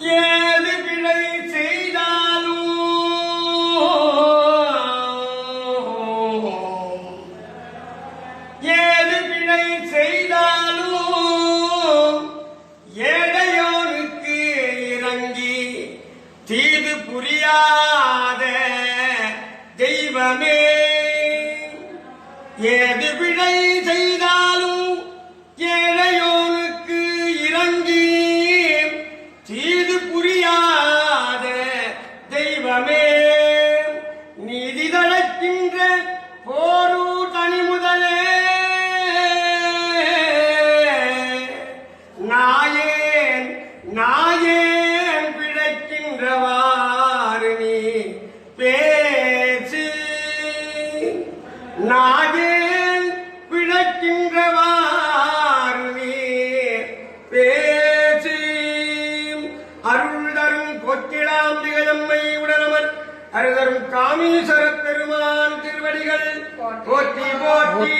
ஏது பிழை செய்தாலும் ஏது பிழை செய்தாலும் ஏழையோருக்கு இறங்கி தீது புரியாத தெய்வமே. ஏது பிழை நலமே நீதி தளக்கின்ற போரு தனி முதலே நாயேன் நாயேன் பிழைக்கின்றவாறு நீ பேச்சு. நாயேன் பிழைக்கின்றவாறு நீ பேச்சு. அருள் தரும் கொத்திடாம்பிகழம்மை அருதரும் காமீஸ்வர பெருமான் திருவடிகள். போற்றி போற்றி.